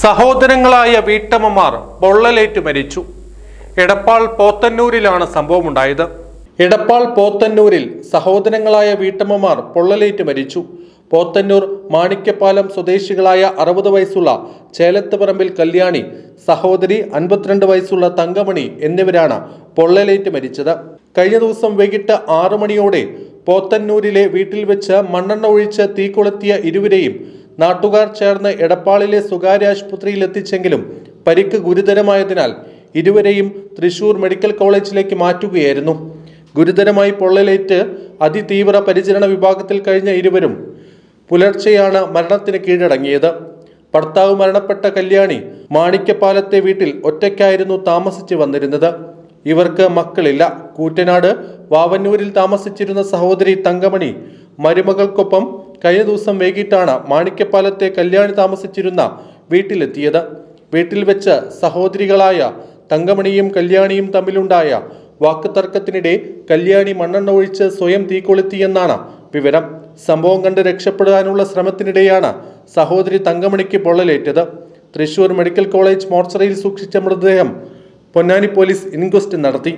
സഹോദരങ്ങളായ വീട്ടമ്മമാർ പൊള്ളലേറ്റ് മരിച്ചു. എടപ്പാൾ പോത്തന്നൂരിലാണ് സംഭവം സംഭവമുണ്ടായത്. എടപ്പാൾ പോത്തന്നൂരിൽ സഹോദരങ്ങളായ വീട്ടമ്മമാർ പൊള്ളലേറ്റ് മരിച്ചു. പോത്തന്നൂർ മാണിക്കപ്പാലം സ്വദേശികളായ അറുപത് വയസ്സുള്ള ചേലത്തുപറമ്പിൽ കല്യാണി സഹോദരി അൻപത്തിരണ്ട് വയസ്സുള്ള തങ്കമണി എന്നിവരാണ് പൊള്ളലേറ്റ് മരിച്ചത്. കഴിഞ്ഞ ദിവസം വൈകിട്ട് ആറു മണിയോടെ പോത്തന്നൂരിലെ വീട്ടിൽ വെച്ച് മണ്ണെണ്ണ ഒഴിച്ച് തീ കൊളുത്തിയ ഇരുവരെയും നാട്ടുകാർ ചേർന്ന് എടപ്പാളിലെ സ്വകാര്യ ആശുപത്രിയിൽ എത്തിച്ചെങ്കിലും പരിക്ക് ഗുരുതരമായതിനാൽ ഇരുവരെയും തൃശൂർ മെഡിക്കൽ കോളേജിലേക്ക് മാറ്റുകയായിരുന്നു. ഗുരുതരമായി പൊള്ളലേറ്റ് അതിതീവ്ര പരിചരണ വിഭാഗത്തിൽ കഴിഞ്ഞ ഇരുവരും പുലർച്ചെയാണ് മരണത്തിന് കീഴടങ്ങിയത്. ഭർത്താവ് മരണപ്പെട്ട കല്യാണി മാണിക്കപ്പാലത്തെ വീട്ടിൽ ഒറ്റയ്ക്കായിരുന്നു താമസിച്ചു വന്നിരുന്നത്. ഇവർക്ക് മക്കളില്ല. കൂറ്റനാട് വാവന്നൂരിൽ താമസിച്ചിരുന്ന സഹോദരി തങ്കമണി മരുമകൾക്കൊപ്പം കഴിഞ്ഞ ദിവസം വൈകിട്ടാണ് മാണിക്കപ്പാലത്തെ കല്യാണി താമസിച്ചിരുന്ന വീട്ടിലെത്തിയത്. വീട്ടിൽ വെച്ച് സഹോദരികളായ തങ്കമണിയും കല്യാണിയും തമ്മിലുണ്ടായ വാക്കുതർക്കത്തിനിടെ കല്യാണി മണ്ണെണ്ണ ഒഴിച്ച് സ്വയം തീ കൊളുത്തിയെന്നാണ് വിവരം. സംഭവം കണ്ട് രക്ഷപ്പെടാനുള്ള ശ്രമത്തിനിടെയാണ് സഹോദരി തങ്കമണിക്ക് പൊള്ളലേറ്റത്. തൃശൂർ മെഡിക്കൽ കോളേജ് മോർച്ചറിയിൽ സൂക്ഷിച്ച മൃതദേഹം പൊന്നാനി പോലീസ് ഇൻക്വസ്റ്റ് നടത്തി.